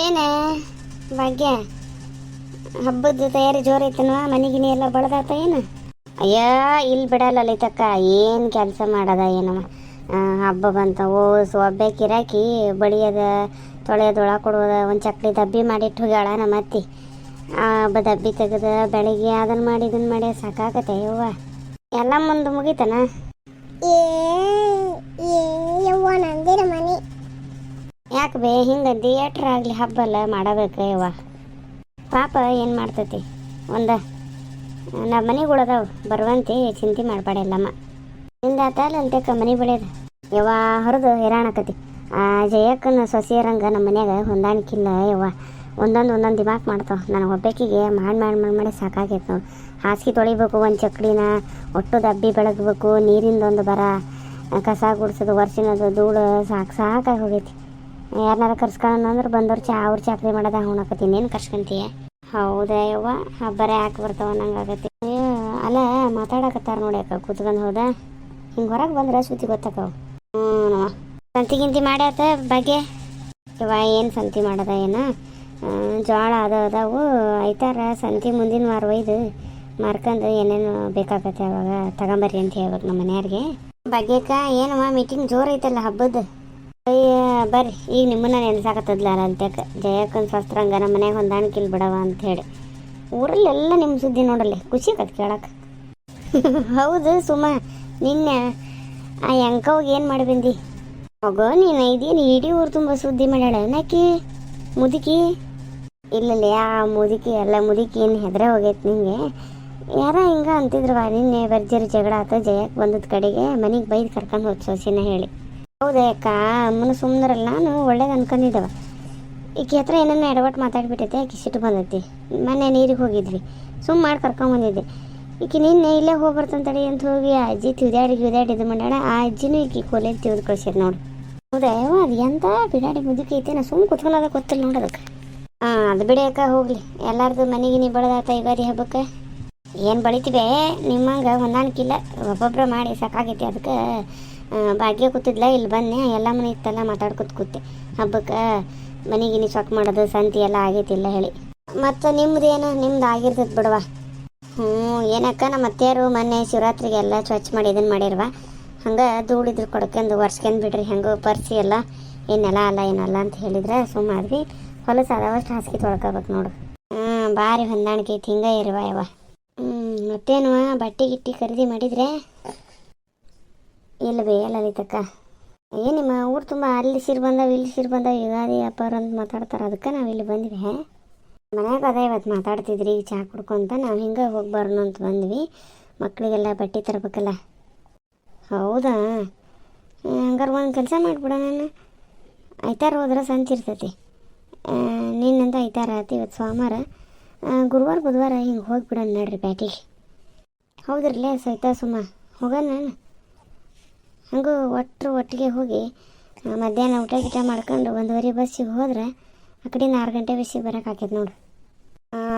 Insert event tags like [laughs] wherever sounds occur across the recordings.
ಏನೇ? ಭಾಗ್ಯ, ಹಬ್ಬದ ತಯಾರಿ ಜೋರೈತನವಾ ಮನೆಗಿನಿ ಎಲ್ಲ ಬಳದಾತ ಏನು? ಅಯ್ಯ ಇಲ್ಲಿ ಬಿಡಲ್ಲ ಲಲಿತಕ್ಕ, ಏನು ಕೆಲಸ ಮಾಡದ ಏನಮ್ಮ ಹಬ್ಬ ಬಂತ ಓ ಒಬ್ಬೆ ಕಿರಾಕಿ ಬಡಿಯೋದ ತೊಳೆಯೋದೊಳ ಕೊಡೋದ, ಒಂದು ಚಕ್ಲಿ ದಬ್ಬಿ ಮಾಡಿಟ್ಟು ಹೋಗ್ಯಾಳ ನಮ್ಮ ಅತ್ತಿ. ಆ ಬ ದಬ್ಬಿ ತೆಗೆದ, ಬೆಳಿಗ್ಗೆ ಅದನ್ನು ಮಾಡಿ ಇದನ್ನು ಮಾಡಿ ಸಾಕಾಗತ್ತೆ ಯವ್ವ. ಎಲ್ಲ ಮುಂದೆ ಮುಗೀತನ? ಯವ್ವ ನಂದಿರ ಮನಿ ಯಾಕೆ ಬೇ? ಹಿಂಗೆ ಥಿಯೇಟ್ರ್ ಆಗಲಿ ಹಬ್ಬಲ್ಲ ಮಾಡಬೇಕು ಯವ್ವ. ಪಾಪ ಏನು ಮಾಡ್ತೈತಿ? ಒಂದು ನಮ್ಮ ಮನೆಗಳದಾವು ಬರುವಂತೆ ಚಿಂತೆ ಮಾಡಬೇಡಲ್ಲಮ್ಮ ಹಿಂದ ಆತಲ್ಲ ಅಲ್ತಕ್ಕ ಮನೆ ಬೆಳೆಯೋದು. ಯವ್ವ, ಹೊರದು ಹೈರಾಣಕತಿ ಆ ಜಯಕ್ಕನ ಸೊಸೆಯರಂಗ ನಮ್ಮ ಮನ್ಯಾಗ ಹೊಂದಾಣಿಕಿಲ್ಲ ಯವ್ವ. ಒಂದೊಂದು ಒಂದೊಂದು ದಿಮಾಕ್ ಮಾಡ್ತಾವ. ನನಗೆ ಒಬ್ಬಾಕಿಗೆ ಮಾಡಿ ಮಾಡಿ ಮಾಡಿ ಮಾಡಿ ಸಾಕಾಗೈತೆ ಹಾಸಿಗೆ ತೊಳಿಬೇಕು, ಒಂದು ಚಕ್ಡಿನ ಒಟ್ಟು ದಬ್ಬಿ ಬೆಳಗಬೇಕು ನೀರಿಂದ ಒಂದು ಬರ, ಕಸ ಗುಡಿಸೋದು, ವರ್ಷಿನದು, ಧೂಳು ಸಾಕು ಸಾಕಾಗಿ ಹೋಗೈತಿ. ಯಾರನ್ನಾರ ಕರ್ಸ್ಕೊಳ್ಳೋಣ ಅಂದ್ರೆ ಬಂದವ್ರು ಚಾ, ಅವ್ರು ಚಾಕ್ರಿ ಮಾಡೋದ ಅವನಕತ್ತೀನಿ ಏನು ಕರ್ಸ್ಕೊಂತೀಯ? ಹೌದಾ ಯವ್ವ ಹಬ್ಬರೇ ಯಾಕೆ ಬರ್ತಾವ ನಂಗೆ ಆಗತ್ತೆ. ಅಲ್ಲ, ಮಾತಾಡಕತ್ತಾರ ನೋಡಿ ಅಕ್ಕ, ಕೂತ್ಕೊಂಡು ಹೋದ. ಹಿಂಗೆ ಹೊರಗೆ ಬಂದ್ರೆ ಸುದ್ದಿ ಗೊತ್ತಾಕವು. ಹ್ಞೂ ಸಂತಿ ಗಿಂತಿ ಮಾಡ್ಯಾತ ಬಗ್ಗೆ? ಯವ್ವ, ಏನು ಸಂತಿ ಮಾಡದ ಏನ? ಜೋಳ ಅದ, ಅದಾವು. ಐತಾರ, ಸಂತಿ ಮುಂದಿನ ವಾರ ಒಯ್ದು ಮಾರ್ಕೊಂಡು ಏನೇನು ಬೇಕಾಗತ್ತೆ ಅವಾಗ ತಗೊಂಬರ್ರಿ ಅಂತ ಹೇಳ್ಬೇಕು ನಮ್ಮ ಮನೆಯವ್ರಿಗೆ ಬಗ್ಗೆಕ ಏನವ್ವ ಮೀಟಿಂಗ್ ಜೋರು ಐತಲ್ಲ ಹಬ್ಬದ? ಅಯ್ಯ, ಬರ್ರಿ. ಈಗ ನಿಮ್ಮನ್ನ ನೆನೆಸಾಕತ್ತದ್ಲ ಅಂತೇಕ ಜಯಕ್ಕನ್ ಶಸ್ತ್ರಂಗ ನಮ್ಮ ಮನ್ಯಾಗ ಕಿಲ್ ಬಿಡವ ಅಂತ ಹೇಳಿ. ಊರಲ್ಲೆಲ್ಲ ನಿಮ್ಮ ಸುದ್ದಿ ನೋಡಲ್ಲಿ. ಖುಷಿ ಆಗತ್ತೆ ಕೇಳಕ್ಕೆ [laughs] ಹೌದು ಸುಮ, ನಿನ್ನೆ ಆ ಯಂಕವ್ಗೆ ಏನು ಮಾಡಿ ಬಂದಿ? ಹೋಗೋ ನೀನು ಇದೇನು ಇಡೀ ಊರು ತುಂಬ ಸುದ್ದಿ ಮಾಡ್ಯಾಳ. ನಾಕಿ ಮುದುಕಿ? ಇಲ್ಲಲ್ಲ, ಆ ಮುದುಕಿ ಎಲ್ಲ ಮುದುಕಿ ಏನು ಹೆದ್ರೆ ಹೋಗೈತೆ ನಿಂಗೆ. ಯಾರ ಹಿಂಗ ಅಂತಿದ್ರವ ನಿನ್ನೆ, ಭರ್ಜರಿ ಜಗಳ ಆತ. ಜಯಕ್ಕೆ ಬಂದದ ಕಡೆಗೆ ಮನೆಗೆ ಬೈದು ಕರ್ಕೊಂಡು ಹೋದ್ ಸೊಸಿನ ಹೇಳಿ. ಹೌದಾ ಅಕ್ಕ, ಅಮ್ಮನ ಸುಮ್ಮನರಲ್ಲ ನಾನು ಒಳ್ಳೇದು ಅನ್ಕೊಂಡಿದ್ದವ. ಈಕೆ ಹತ್ರ ಏನನ್ನ ಎಡವಟ್ಟು ಮಾತಾಡ್ಬಿಟ್ಟೈತೆ, ಆಕೆ ಸಿಟ್ಟು ಬಂದೈತಿ. ಮೊನ್ನೆ ನೀರಿಗೆ ಹೋಗಿದ್ವಿ ಸುಮ್ಮ ಮಾಡಿ ಕರ್ಕೊಂಬಂದಿದ್ದೆ ಈಕೆ ನಿನ್ನೆ ಇಲ್ಲೇ ಹೋಗಿ ಬರ್ತಂತಡಿ ಅಂತ ಹೋಗಿ, ಆ ಅಜ್ಜಿ ತಿಳಿದಾಡಿ ಗಿಳಿದಾಡಿ ಇದು ಮಾಡ್ಯಾಳ, ಆ ಅಜ್ಜಿನೂ ಈಕೆ ಕೊಲೆಯಲ್ಲಿ ತಿವ್ದು ಕಳ್ಸ್ಯಾರ ನೋಡಿ. ಹೌದಾ ಯಾವ ಅದು ಎಂತ ಬಿಡಾಡಿ ಮುದುಕಿ ಐತೆ ನಾ ಸುಮ್ಮ ಕುತ್ಕೊಳ್ಳೋದ ಗೊತ್ತಿಲ್ಲ ನೋಡೋದಕ್ಕೆ ಹಾಂ ಅದು ಬಿಡಿಯಕ್ಕ ಹೋಗಲಿ. ಎಲ್ಲಾರದು ಮನೆಗೆ ನೀ ಬೆಳೆದಾತ ಯುಗಾದಿ ಹಬ್ಬಕ್ಕೆ. ಏನು ಬಳಿತೀವಿ, ನಿಮ್ಮಂಗೆ ಹೊಂದಾಣಿಕಿಲ್ಲ ಒಬ್ಬೊಬ್ಬರ ಮಾಡಿ ಸಾಕಾಗೈತಿ ಅದಕ್ಕೆ. ಭಾಗ್ಯ ಕೂತಿದ್ಲ, ಇಲ್ಲಿ ಬನ್ನಿ, ಎಲ್ಲ ಮನೆ ಇತ್ತಲ್ಲ, ಮಾತಾಡ್ಕೊತ ಕೂತೆ. ಹಬ್ಬಕ್ಕೆ ಮನೆಗೆ ನೀ ಚೊಕ್ ಮಾಡೋದು, ಸಂತಿ ಎಲ್ಲ ಆಗೈತಿಲ್ಲ ಹೇಳಿ. ಮತ್ತು ನಿಮ್ದು ಏನು? ನಿಮ್ದು ಆಗಿರ್ತೈತೆ ಬಿಡವ ಹ್ಞೂ, ಏನಕ್ಕ, ನಮ್ಮ ಅತ್ತೆಯರು ಮೊನ್ನೆ ಶಿವರಾತ್ರಿಗೆ ಎಲ್ಲ ಸ್ವಚ್ಛ ಮಾಡಿ ಇದನ್ನು ಮಾಡಿರ್ವ. ಹಂಗೆ ಧೂಳಿದ್ರು ಕೊಡ್ಕೊಂಡು ಒರ್ಸ್ಕೊಂಡು ಬಿಡ್ರಿ, ಹೆಂಗೆ ಪರ್ಸಿ ಎಲ್ಲ. ಏನೆಲ್ಲ ಅಲ್ಲ ಏನಲ್ಲ ಅಂತ ಹೇಳಿದ್ರೆ ಸುಮ್ಮಾದ್ವಿ ಹೊಲಸು ಅದಾವಷ್ಟು ಹಾಸಿಗೆ ತೊಳ್ಕೊಬೇಕು ನೋಡು. ಹ್ಞೂ, ಭಾರಿ ಹೊಂದಾಣಿಕೆ ಐತಿ, ಹಿಂಗೆ ಇರುವ ಯಾವ ಹ್ಞೂ ಮತ್ತೇನು ಬಟ್ಟೆ ಗಿಟ್ಟಿ ಖರೀದಿ ಮಾಡಿದ್ರೆ? ಇಲ್ಲ ಬೇ ಲಲಿತಕ್ಕ. ಏ, ನಿಮ್ಮ ಊರು ತುಂಬ ಅಲ್ಲಿ ಸಿರು ಬಂದವು, ಇಲ್ಲಿ ಸಿರು ಬಂದವ, ಯುಗಾದಿ ಅಪ್ಪವ್ರು ಅಂತ ಮಾತಾಡ್ತಾರೆ, ಅದಕ್ಕೆ ನಾವು ಇಲ್ಲಿ ಬಂದ್ವಿ ಮನ್ಯಾಗ ಅದೇ ಇವತ್ತು ಮಾತಾಡ್ತಿದ್ರಿ ಈಗ ಚಹಾ ಕುಡ್ಕೊಂತ, ನಾವು ಹಿಂಗೆ ಹೋಗಿ ಬರೋಣ ಅಂತ ಬಂದ್ವಿ. ಮಕ್ಕಳಿಗೆಲ್ಲ ಬಟ್ಟೆ ತರಬೇಕಲ್ಲ. ಹೌದಾ? ಹಂಗಾರೆ ಒಂದು ಕೆಲಸ ಮಾಡಿಬಿಡ ನಾನು ಐತಾರ ಹೋದ್ರೆ ಸಂತಿ ಇರ್ತೈತಿ. ನಿನ್ನಂತ ಐತಾರ ಆತಿ ಇವತ್ತು ಸೋಮವಾರ ಗುರುವಾರ, ಬುಧವಾರ ಹಿಂಗೆ ಹೋಗಿಬಿಡೋಣ ನಡ್ರಿ ಬ್ಯಾಟಿಗೆ ಹೌದ್ರಲ್ಲೇ ಸೈತಾ ಸುಮ್ಮ ಹೋಗೋಣ ಹಂಗೂ ಒಟ್ಟರು ಒಟ್ಟಿಗೆ ಹೋಗಿ ಮಧ್ಯಾಹ್ನ ಊಟ ಗೀಟ ಮಾಡ್ಕೊಂಡು ಒಂದೂವರೆ ಬಸ್ಸಿಗೆ ಹೋದ್ರೆ ಆ ಕಡೆಯಿಂದ ಆರು ಗಂಟೆ ಬಸ್ಸಿಗೆ ಬರೋಕೆ ಆಕೈತೆ ನೋಡು.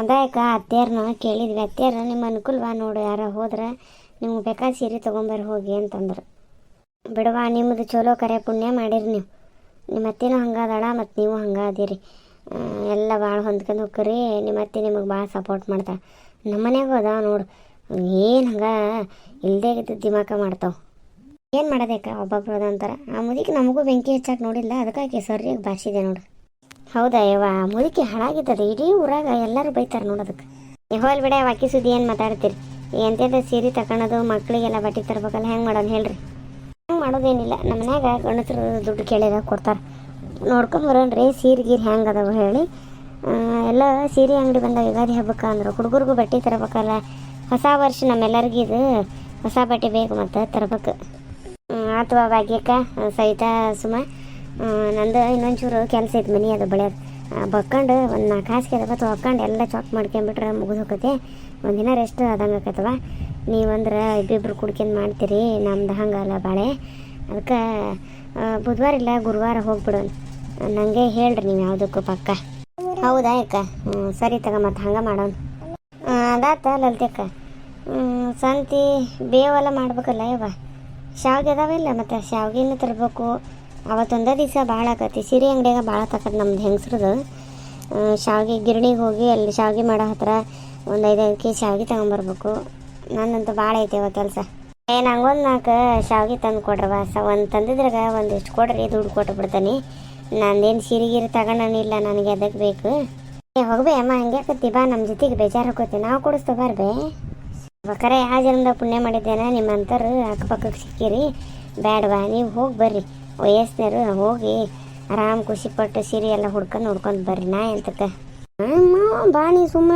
ಅದಾಯಕ ಅತ್ತೆಯರ್ನ ಕೇಳಿದ್ವಿ. ಅತ್ತೆಯರ, ನಿಮ್ಮ ಅನುಕೂಲವಾ ನೋಡು, ಯಾರೋ ಹೋದ್ರೆ ನಿಮ್ಗೆ ಬೇಕಾದ ಸೀರೆ ತೊಗೊಂಬರ್ ಹೋಗಿ ಅಂತಂದ್ರು. ಬಿಡವಾ ನಿಮ್ಮದು ಚಲೋ ಕರೆ ಪುಣ್ಯ ಮಾಡಿರಿ ನೀವು. ನಿಮ್ಮ ಅತ್ತೆನೂ ಹಂಗಾದಳ ಮತ್ತು ನೀವು ಹಂಗೆ ಅದೀರಿ ಎಲ್ಲ ಭಾಳ ಹೊಂದ್ಕೊಂಡು ಹೋಗ್ರಿ, ನಿಮ್ಮ ಅತ್ತೆ ನಿಮಗೆ ಭಾಳ ಸಪೋರ್ಟ್ ಮಾಡ್ತಾಳೆ. ನಮ್ಮ ಮನೆಗೆ ಅದಾವ ನೋಡು. ಏನು ಹಂಗೆ ಇಲ್ಲದೇ ದಿಮಾಕ ಮಾಡ್ತಾವೆ. ಏನು ಮಾಡೋದಕ್ಕೆ ಒಬ್ಬೊಬ್ರು ಅಂತಾರೆ. ಆ ಮುದುಕಿ ನಮಗೂ ಬೆಂಕಿ ಹೆಚ್ಚಾಕೆ ನೋಡಿಲ್ಲ, ಅದಕ್ಕಾಗಿ ಸರಿಯಾಗಿ ಬಾರಿಸಿದೆ ನೋಡು. ಹೌದಾ ಯವ್ವ? ಮುದುಕಿ ಹಾಳಾಗಿದ್ದದ ಇಡೀ ಊರಾಗ ಎಲ್ಲರೂ ಬೈತಾರೆ ನೋಡೋದಕ್ಕೆ ಹೋಲ್ ಬಿಡ, ವಾಕಿ ಸುದ್ದಿ ಏನು ಮಾತಾಡ್ತೀರಿ? ಎಂತೆಂಥ ಸೀರೆ ತಗೊಳೋದು ಮಕ್ಕಳಿಗೆಲ್ಲ ಬಟ್ಟೆ ತರಬೇಕಲ್ಲ, ಹೆಂಗೆ ಮಾಡೋದು ಹೇಳ್ರಿ. ಹೆಂಗೆ ಮಾಡೋದೇನಿಲ್ಲ, ನಮ್ಮ ಮನ್ಯಾಗ ಗಂಡಸರು ದುಡ್ಡು ಕೇಳಿದಾಗ ಕೊಡ್ತಾರೆ. ನೋಡ್ಕೊಂಡು ಬರೋಣ್ರಿ ಸೀರೆ ಗೀರೆ ಹೆಂಗೆ ಅದಾವ ಹೇಳಿ. ಎಲ್ಲ ಸೀರೆ ಅಂಗಡಿ ಬಂದಾಗ ಯುಗಾದಿ ಹಬ್ಬಕ್ಕ ಅಂದ್ರೆ, ಹುಡುಗರಿಗೂ ಬಟ್ಟೆ ತರಬೇಕಲ್ಲ. ಹೊಸ ವರ್ಷ ನಮ್ಮೆಲ್ಲರಿಗೂ ಇದು, ಹೊಸ ಬಟ್ಟೆ ಬೇಕು ಮತ್ತು ತರ್ಬೇಕು. ಅಥವಾ ಭಾಗ್ಯಕ್ಕ ಸಹಿತ ಸುಮ ನಂದು ಇನ್ನೊಂಚೂರು ಕೆಲಸ ಐತೆ ಮನೆ ಅದು ಬೆಳೆಯೋದು. ಬಕ್ಕೊಂಡು ಒಂದು ನಾಲ್ಕು ಹಾಸಿಗೆ ಅದಕ್ಕೆ ಎಲ್ಲ ಚಾಕ್ ಮಾಡ್ಕೊಂಬಿಟ್ರೆ ಮುಗಿದು ಹೋಗತ್ತೆ ಒಂದಿನ ರೆಸ್ಟ್ ಆದಂಗೆ ಆಕತ್ತವ ನೀವಂದ್ರೆ ಇಬ್ಬಿಬ್ರು ಕುಡ್ಕೊಂಡು ಮಾಡ್ತೀರಿ, ನಮ್ದು ಹಂಗಲ್ಲ ಬಾಳೆ. ಅದಕ್ಕೆ ಬುಧವಾರ ಇಲ್ಲ ಗುರುವಾರ ಹೋಗ್ಬಿಡೋಣ. ನನಗೆ ಹೇಳ್ರಿ ನೀವು ಯಾವುದಕ್ಕೂ ಪಕ್ಕ. ಹೌದಾ ಅಕ್ಕ? ಸರಿ ತಗ ಮತ್ತೆ ಹಂಗೆ ಮಾಡೋಣ. ಅದಾತ ಲಲಿತಕ್ಕ ಸಂತಿ ಬೇವೆಲ್ಲ ಮಾಡ್ಬೇಕಲ್ಲ ಯವ್ವ? ಶಾವ್ಗೆ ಅದಾವಿಲ್ಲ ಮತ್ತು ಶಾವ್ಗೆನೂ ತರಬೇಕು. ಅವತ್ತೊಂದೇ ದಿವಸ ಭಾಳ ಆಕತಿ. ಸೀರೆ ಅಂಗಡಿಯಾಗ ಭಾಳ ತಕತ್ ನಮ್ದು ಹೆಂಗಸ್ರದು. ಶಾವಿಗೆ ಗಿರಣಿಗೆ ಹೋಗಿ ಅಲ್ಲಿ ಶಾವಿಗೆ ಮಾಡೋ ಹತ್ರ ಒಂದು ಐದೈದು ಕೆ ಶಾವಿಗೆ ತೊಗೊಂಬರ್ಬೇಕು. ನನ್ನಂತೂ ಭಾಳ ಐತೆವ ಕೆಲಸ. ಏ ನಂಗೊಂದು ನಾಲ್ಕು ಶಾವಿಗೆ ತಂದು ಕೊಡ್ರವ. ಸ, ಒಂದು ತಂದಿದ್ರಾಗ ಒಂದಿಷ್ಟು ಕೊಡ್ರಿ, ದುಡ್ಡು ಕೊಟ್ಟು ಬಿಡ್ತಾನೆ. ನಂದೇನು ಸೀರೆ ಗೀರೆ ತಗೊಂಡಿಲ್ಲ ನನಗೆ ಅದಕ್ಕೆ ಬೇಕು? ಏ ಹೋಗ್ಬೇ ಅಮ್ಮ ಹಂಗೆ ಕತ್ತಿ ಬಾ ನಮ್ಮ ಜೊತೆಗೆ ಬೇಜಾರು ಹಾಕೋತಿ. ನಾವು ಕೊಡಿಸ್ತೋ ಬಾರ್ಬೇ ಬೇಕಾರೆ ಯಾವ ಜನ್ಮದ ಪುಣ್ಯ ಮಾಡಿದ್ದೇನ. ನಿಮ್ಮಂತರು ಅಕ್ಕಪಕ್ಕಕ್ಕೆ ಸಿಕ್ಕಿರಿ. ಬೇಡವಾ ನೀವು ಹೋಗಿ ಬರ್ರಿ. ವಯಸ್ಸಿನರು ಹೋಗಿ ಆರಾಮ್ ಖುಷಿಪಟ್ಟು ಸೀರೆ ಎಲ್ಲ ಹುಡ್ಕೊಂಡು ನೋಡ್ಕೊಂಡು ಬರ್ರಿ. ನಾ ಎಂತಕ್ಕೆ? ಬಾ ನೀ ಸುಮ್ಮ.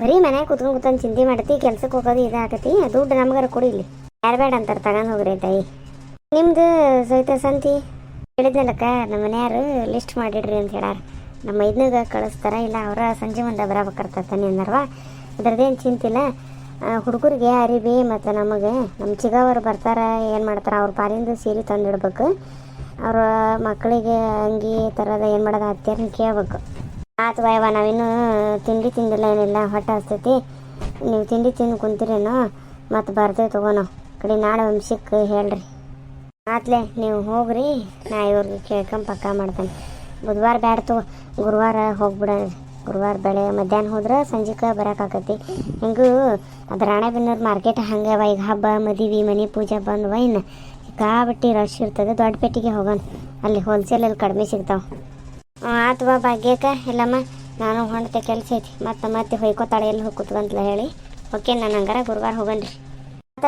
ಬರೀ ಮನ್ಯಾಗ ಕುತ್ಕೊಂಡು ಕುತ್ಕೊಂಡು ಚಿಂತೆ ಮಾಡ್ತಿ ಕೆಲ್ಸಕ್ಕೆ ಹೋಗೋದು ಇದಾಗತಿ. ದುಡ್ಡು ನಮ್ಗಾರ ಕೊಡಿ ಇಲ್ಲಿ. ಯಾರು ಬೇಡ ಅಂತಾರೆ, ತಗೊಂಡು ಹೋಗ್ರಿ ತಾಯಿ. ನಿಮ್ದು ಸಹಿತ ಸಂತಿ? ಹೇಳಿದ್ನಲ್ಲಕ್ಕ ನಮ್ಮ ಮನೆಯಾರು ಲಿಸ್ಟ್ ಮಾಡಿಡ್ರಿ ಅಂತ ಹೇಳಾರ. ನಮ್ಮ ಮೈದ್ನಾಗ ಕಳಿಸ್ತಾರ, ಇಲ್ಲ ಅವರ ಸಂಜೆ ಮುಂದೆ ಬರಬೇಕಾರ್ತಾನೆ ಅಂದಾರವ. ಅದ್ರದ್ದೇನು ಚಿಂತಿಲ್ಲ. ಹುಡುಗರಿಗೆ ಅರಿವಿ ಮತ್ತು ನಮಗೆ ನಮ್ಮ ಚಿಗವರು ಬರ್ತಾರೆ, ಏನು ಮಾಡ್ತಾರೆ, ಅವ್ರ ಪಾಲಿಂದ ಸೀರೆ ತಂದಿಡ್ಬೇಕು. ಅವ್ರ ಮಕ್ಕಳಿಗೆ ಅಂಗಿ ಥರದ ಏನು ಮಾಡೋದು ಹತ್ತಿರ ಕೇಳ್ಬೇಕು. ಆತು ವಯವ ನಾವಿನ್ನೂ ತಿಂಡಿ ತಿಂದಿಲ್ಲ ಏನಿಲ್ಲ, ಹೊಟ್ಟೆ ಹಸ್ತೈತಿ. ನೀವು ತಿಂಡಿ ತಿಂದು ಕುಂತಿರೇನೋ? ಮತ್ತು ಬರ್ತೇವೆ ತಗೋನೋ. ಕಡೆ ನಾಳೆ ವಂಶಕ್ಕೆ ಹೇಳ್ರಿ. ಆತ್ಲೆ, ನೀವು ಹೋಗ್ರಿ, ನಾ ಇವ್ರಿಗೆ ಕೇಳ್ಕೊಂಡು ಪಕ್ಕ ಮಾಡ್ತೇನೆ. ಬುಧವಾರ ಬ್ಯಾಡ ತಗೋ ಗುರುವಾರ ಹೋಗ್ಬಿಡೋಣ. ಗುರುವಾರ ಬೆಳೆ ಮಧ್ಯಾಹ್ನ ಹೋದ್ರೆ ಸಂಜೆಗೆ ಬರೋಕ್ಕಾಗತ್ತೆ ಹೆಂಗೂ ಅದು ರಾಣೆಬೆನ್ನೂರು ಮಾರ್ಕೆಟ್ ಹಂಗೆ ಅವ, ಈಗ ಹಬ್ಬ, ಮದುವೆ, ಮನೆ ಪೂಜೆ ಬಂದವ ಇನ್ನು. ಕಾಬಟ್ಟಿ ರಶ್ ಇರ್ತದೆ, ದೊಡ್ಡ ಪೆಟ್ಟಿಗೆ ಹೋಗೋಣ ಅಲ್ಲಿ ಹೋಲ್ಸೇಲಲ್ಲಿ ಕಡಿಮೆ ಸಿಗ್ತಾವೆ. ಆತ್ವಾ ಭಾಗ್ಯಕ್ಕ, ಇಲ್ಲಮ್ಮ, ನಾನು ಹೊಂಡ್ತೆ ಕೆಲಸ ಐತಿ. ಮತ್ತೆ ಮತ್ತೆ ಹೊಯ್ಕೋತಾಳೆ ಎಲ್ಲಿ ಹೋಗಿ ಕೂತ್ಕೊಂತಲ ಹೇಳಿ. ಓಕೆ, ನಾನು ಹಂಗಾರ ಗುರುವಾರ ಹೋಗನ್ರಿ.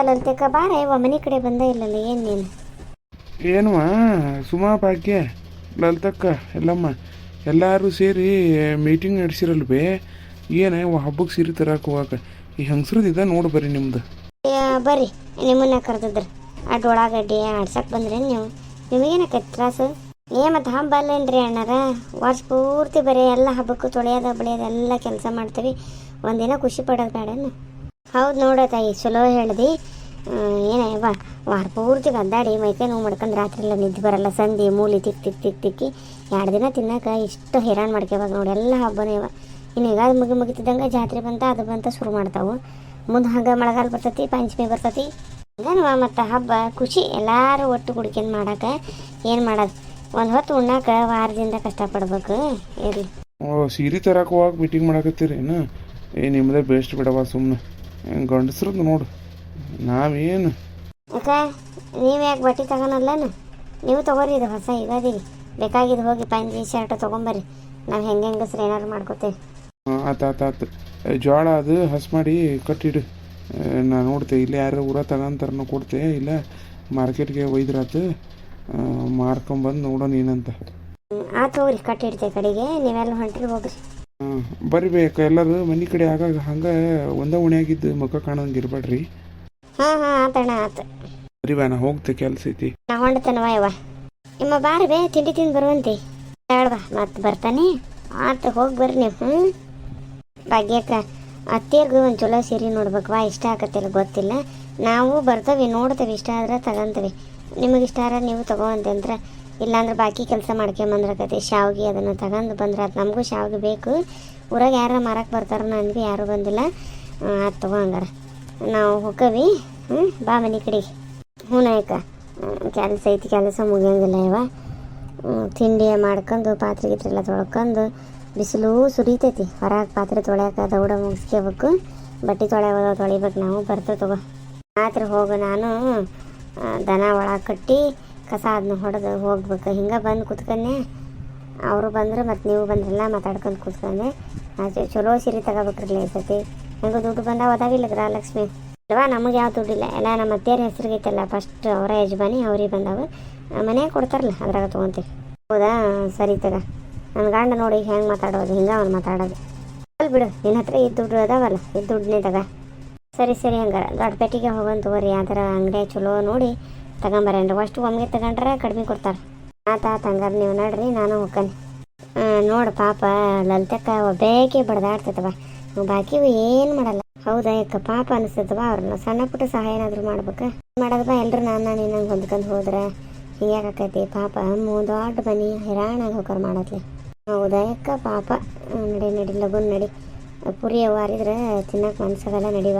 ಲಲಿತಕ್ಕ ಬಾರ ಇವ ಮನೆ ಕಡೆ ಬಂದ ಇಲ್ಲಲ್ಲ, ಏನು ನೀನು? ಏನುವಾ, ಸುಮಾ ಭಾಗ್ಯ, ಲಲಿತಕ್ಕ, ಎಲ್ಲಮ್ಮ. ಎಲ್ಲರೂ ಸೇರಿ ಮೀಟಿಂಗ್ ನಡೆಸಿರಲ್ವೇ? ಏನೇ ಹಬ್ಬಕ್ಕೆ ಸೀರೆ ತರಕ್ಕೆ ಹೋಗಾಕ ಈ ಇದೆ ನೋಡಿ ಬರ್ರಿ ನಿಮ್ದು. ಬರ್ರಿ, ನಿಮ್ಮನ್ನ ಕರೆದಿದ್ರು. ಅಡ್ ಉಳ್ಳಾಗಡ್ಡಿ ಆಡ್ಸಕ್ಕೆ ಬಂದ್ರೆ ನೀವು? ನಿಮಗೇನ ತ್ರಾಸು? ಏ, ಮತ್ತು ಹಬ್ಬ ಅಲ್ಲೇನ್ರಿ ಅಣ್ಣಾರ? ವರ್ಷ ಪೂರ್ತಿ ಬರೀ ಎಲ್ಲ ಹಬ್ಬಕ್ಕೂ ತೊಳೆಯೋದು, ಬೆಳೆಯೋದು ಎಲ್ಲ ಕೆಲಸ ಮಾಡ್ತೀವಿ. ಒಂದಿನ ಖುಷಿ ಪಡೋದು ಬೇಡ ಹೌದು ನೋಡೋ ತಾಯಿ, ಚಲೋ ಹೇಳ್ದಿ. ಏನೇ ಬಾ ವಾರ ಪೂರ್ತಿ ಗದ್ದಾಡಿ ಮೈಕೈ ನೋವು ಮಾಡ್ಕೊಂಡು ರಾತ್ರಿ ಎಲ್ಲ ನಿದ್ದೆ ಬರಲ್ಲ, ಸಂಧಿ, ಮೂಲಿ ತಿಕ್ ತಿಕ್ ತಿಕ್ ತಿಕ್ಕಿ ಎರಡು ದಿನ ತಿನ್ನಕ್ಕೆ ಇಷ್ಟು ಹೈರಾಣ ಮಾಡ್ಕೋಬೇಕು ನೋಡಿ, ಎಲ್ಲ ಹಬ್ಬನೇ ಇವ. ಇನ್ನು ಈಗ ಮುಗಿ ಮುಗಿತಿದ್ದಂಗೆ ಜಾತ್ರೆ ಬಂತ, ಅದು ಬಂತ ಶುರು ಮಾಡ್ತಾವೆ. ಮುಂದೆ ಹಂಗೆ ಮಳೆಗಾಲ ಬರ್ತೈತಿ, ಪಂಚಮಿ ಬರ್ತೈತಿ. ಹಂಗನವ ಮತ್ತು ಹಬ್ಬ, ಖುಷಿ, ಎಲ್ಲರೂ ಒಟ್ಟು ಕುಡ್ಕೊಂಡು ಮಾಡಕ್ಕೆ ಏನು ಮಾಡೋದು? ಒಂದು ಹೊತ್ತು ಉಣ್ಣಾಕ ವಾರದಿಂದ ಕಷ್ಟಪಡ್ಬೇಕು, ಇರಲಿ. ಓ, ಸೀರೆ ತರಕ್ಕೆ ಹೋಗಿ ಮೀಟಿಂಗ್ ಮಾಡಕತ್ತೀರಿ ಏನು ಏ ನಿಮ್ಮದೇ ಬೆಸ್ಟ್ ಬಿಡವ ಸುಮ್ಮನೆ ಗಂಡಸ್ರದ್ದು ನೋಡು. ನಾವೇನು? ಅಕ್ಕ ನೀವು ಯಾಕೆ ಬಟ್ಟೆ ತಗೊಳಲ್ಲನ ನೀವು ತಗೋರಿ ಇದು ಹೊಸ ಯುಗಾದಿಗೆ ಬೇಕಾಗಿದ್ದು ಹೋಗಿ ಪಂಜಿ ಶರ್ಟ್ ತೊಗೊಂಬರ್ರಿ. ನಾವು ಹೆಂಗೆ ಹೆಂಗಸ್ರು ಏನಾರು ಮಾಡ್ಕೋತೇವೆ. ಆತ ಆತ ಆತು. ಜೋಳ ಅದು ಹಸ್ ಮಾಡಿ ಕಟ್ಟಿಡು. ನಾ ನೋಡ್ತೆ ಇಲ್ಲಿ ಯಾರು ಊರ ತಗೊಂತಾರನೋ ಕೊಡ್ತೆ ಇಲ್ಲ ಮಾರ್ಕೆಟ್ಗೆ ಒಯ್ದ್ರಾತು. ಮಾರ್ಕೊಂಬಂದು ನೋಡೋಣ ಏನಂತ. ಆತು ಹೋಗ್ರಿ ಕಟ್ಟಿಡ್ತೆ ಕಡೆಗೆ. ನೀವೆಲ್ಲ ಹೊಂಟ್ರಿ ಹೋಗ್ರಿ. ಹಾಂ ಬರಿಬೇಕು ಎಲ್ಲರೂ ಮನೆ ಕಡೆ ಆಗಾಗ ಹಂಗೆ ಒಂದ ಆಗಿದ್ದು ಮುಖ ಕಾಣೋಂಗೆ ಇರ್ಬೇಡ್ರಿ. ಹಾಂ ಹಾಂ ಆತಣ್ಣ ಆತು. ಬಾ ನಾ ಹೋಗ್ತೆ ಕೆಲ್ಸ ಐತಿ. ನಾ ಹೊಂಡ್ತೇನವ ಯವ್ವ ನಿಮ್ಮ ಬಾರಿ ಬೇ ತಿಂಡಿ ತಿಂದು ಬರುವಂತೆ. ಹೇಳ್ಬಾ ಮತ್ತೆ ಬರ್ತಾನೆ. ಆತು ಹೋಗಿ ಬರ್ರಿ ನೀವು ಹ್ಞೂ ಭಾಗ್ಯಕ್ಕ ಅತ್ತೇರ್ಗು ಒಂದು ಚಲೋ ಸೀರೆ ನೋಡ್ಬೇಕವಾ ಇಷ್ಟ ಆಗತ್ತಿಲ್ಲ ಗೊತ್ತಿಲ್ಲ. ನಾವು ಬರ್ತವಿ ನೋಡ್ತೇವೆ ಇಷ್ಟ ಆದ್ರೆ ತಗೊಂತೇವೆ. ನಿಮಗೆ ಇಷ್ಟ ಆದ್ರೆ ನೀವು ತಗೋವಂತೆ ಅಂದ್ರೆ ಇಲ್ಲಾಂದ್ರೆ ಬಾಕಿ ಕೆಲಸ ಮಾಡ್ಕೊಂಬಂದ್ರಕತಿ ಶಾವಿಗೆ ಅದನ್ನು ತಗೊಂಡು ಬಂದ್ರೆ ಅದು ನಮಗೂ ಶಾವಿಗೆ ಬೇಕು. ಊರಾಗ ಯಾರು ಮಾರಕ್ಕೆ ಬರ್ತಾರೋ ನನಗೆ ಯಾರೂ ಬಂದಿಲ್ಲ. ಅದು ತಗೋ ಹಂಗಾರ. ನಾವು ಹೋಗವಿ ಹ್ಞೂ ಬಾ ಮನೆ ಕಡೆಗೆ ಹ್ಞೂ ನಾಯಕ. ಕೆಲಸ ಐತಿ, ಕೆಲಸ ಮುಗಿಯೋಂಗಿಲ್ಲ ಇವ. ತಿಂಡಿ ಮಾಡ್ಕೊಂಡು, ಪಾತ್ರೆ ಗೀತ್ರೆ ಎಲ್ಲ ತೊಳ್ಕೊಂಡು, ಬಿಸಿಲು ಸುರಿತೈತಿ. ಹೊರಗೆ ಪಾತ್ರೆ ತೊಳ್ಯಾಕ ದೌಡ ಮುಗಿಸ್ಕೋಬೇಕು. ಬಟ್ಟೆ ತೊಳೆಯೋದ ತೊಳಿಬೇಕು ನಾವು. ಬರ್ತೇವೆ ತಗೋ. ಮಾತ್ರ ಹೋಗು ನಾನು ದನ ಒಳಗೆ ಕಟ್ಟಿ, ಕಸ ಅದನ್ನ ಹೊಡೆದು ಹೋಗ್ಬೇಕು. ಹಿಂಗೆ ಬಂದು ಕುತ್ಕೊಂಡೆ ಅವರು ಬಂದ್ರೆ ಮತ್ತು ನೀವು ಬಂದ್ರಲ್ಲ, ಮಾತಾಡ್ಕೊಂಡು ಕೂತ್ಕೊಂಡೆ ಚಲೋ ಸೀರೆ ತಗೋಬೇಕ್ರಲ್ಲ ಈ ಸತಿ ಹಂಗೆ ದುಡ್ಡು ಬಂದಾವ ಅದಾವಿಲ್ಲ ಗೃಹಲಕ್ಷ್ಮಿ ಅಲ್ವಾ ನಮಗೆ ಯಾವ ದುಡ್ಡಿಲ್ಲ ಎಲ್ಲ ನಮ್ಮ ಅತ್ತೆಯರ ಹೆಸರಿಗೈತಲ್ಲ ಫಸ್ಟ್ ಅವರ ಯಜಮಾನಿ, ಅವ್ರಿಗೆ ಬಂದಾವು. ಮನೆ ಕೊಡ್ತಾರಲ್ಲ ಅದ್ರಾಗ ತೊಗೊಂತೀವಿ. ಹೌದಾ? ಸರಿ ತಗ. ನನ್ನ ಗಂಡ ನೋಡಿ ಹೆಂಗೆ ಮಾತಾಡೋದು, ಹಿಂಗೆ ಅವ್ನು ಮಾತಾಡೋದು. ಅಲ್ಲ ಬಿಡು ನಿನ್ನ ಹತ್ರ ಈ ದುಡ್ಡು ಅದಾವಲ್ಲ, ಈ ದುಡ್ಡನ್ನೇ ತಗ. ಸರಿ ಸರಿ ಹಂಗಾರ. ದೊಡ್ಡ ಪೆಟ್ಟಿಗೆ ಹೋಗೋಣ ತಗೋರಿ, ಆ ಥರ ಅಂಗಡಿ ಚಲೋ ನೋಡಿ ತಗೊಂಬರೇನ್ರಿ ಅಷ್ಟು ಒಮ್ಗೆ ತಗೊಂಡ್ರೆ ಕಡಿಮೆ ಕೊಡ್ತಾರೆ. ಆತ ಹಂಗಾರೆ ನೀವು ನೋಡ್ರಿ, ನಾನು ಹೋಗ್ಕನೆ ನೋಡು ಪಾಪ, ಲಲಿತಕ್ಕ ಒಬ್ಬೇಕೆ ಬಡ್ದಾಡ್ತೈತವ. ಬಾಕಿ ಏನು ಮಾಡಲ್ಲ. ಹೌದಾ ಯಾಕ ಪಾಪ ಅನಿಸ್ತದವಾ ಅವ್ರನ್ನ ಸಣ್ಣ ಪುಟ್ಟ ಸಹಾಯ ಏನಾದರೂ ಮಾಡ್ಬೇಕ? ಮಾಡೋದಪ್ಪ ಎಲ್ಲರೂ ನಾನು ನಿನ್ನಂಗೆ ಹೊಂದ್ಕೊಂಡು ಹೋದ್ರೆ? ಹೀಗಾಗತ್ತೈತಿ ಪಾಪ ಅಮ್ಮು ದೊಡ್ಡ ಬನಿ ಹೈರಾಣಾಗಿ ಹೋಗಾರ ಮಾಡತ್ಲಿ ಹೌದಾ ಯಾಕ ಪಾಪ? ನಡಿ ನಡಿ, ಲಗುನ್ ನಡಿ. ಪುರಿ ಅವು ಅರಿದ್ರೆ ತಿನ್ನಕ್ಕೆ ಮನ್ಸಾಗಲ್ಲ ನಡಿವ.